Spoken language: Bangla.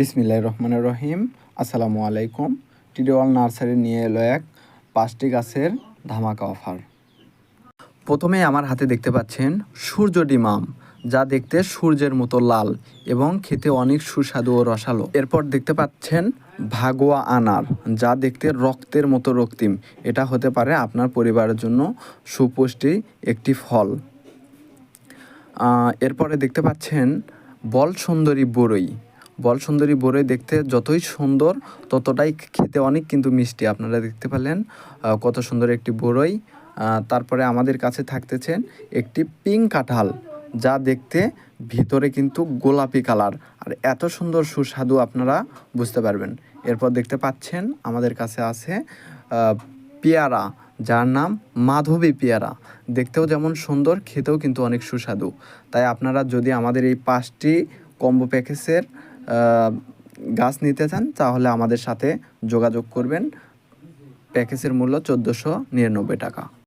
বিসমিল্লাহ রহমানুর রহিম। আসসালামু আলাইকুম। টিডিওয়াল নার্সারি নিয়ে এলো এক পাঁচটি গাছের ধামাকা অফার। প্রথমে আমার হাতে দেখতে পাচ্ছেন সূর্য ডিমাম, যা দেখতে সূর্যের মতো লাল এবং খেতে অনেক সুস্বাদু ও রসালো। এরপর দেখতে পাচ্ছেন ভাগোয়া আনার, যা দেখতে রক্তের মতো রক্তিম। এটা হতে পারে আপনার পরিবারের জন্য সুপুষ্টি একটি ফল। এরপরে দেখতে পাচ্ছেন বল সুন্দরী বড়ই বল সুন্দরী বড়ই দেখতে যতই সুন্দর, ততটাই খেতে অনেক কিন্তু মিষ্টি। আপনারা দেখতে পেলেন কত সুন্দর একটি বড়ই তারপরে আমাদের কাছে থাকতেছেন একটি পিঙ্ক কাঁঠাল, যা দেখতে ভিতরে কিন্তু গোলাপি কালার। আর এত সুন্দর সুস্বাদু আপনারা বুঝতে পারবেন। এরপর দেখতে পাচ্ছেন, আমাদের কাছে আছে পেয়ারা, যার নাম মাধবী পেয়ারা। দেখতেও যেমন সুন্দর, খেতেও কিন্তু অনেক সুস্বাদু। তাই আপনারা যদি আমাদের এই পাঁচটি কম্বো প্যাকেজের গাছ নিতে চান, তাহলে আমাদের সাথে যোগাযোগ করবেন। প্যাকেজের মূল্য চোদ্দোশো নিরানব্বই টাকা।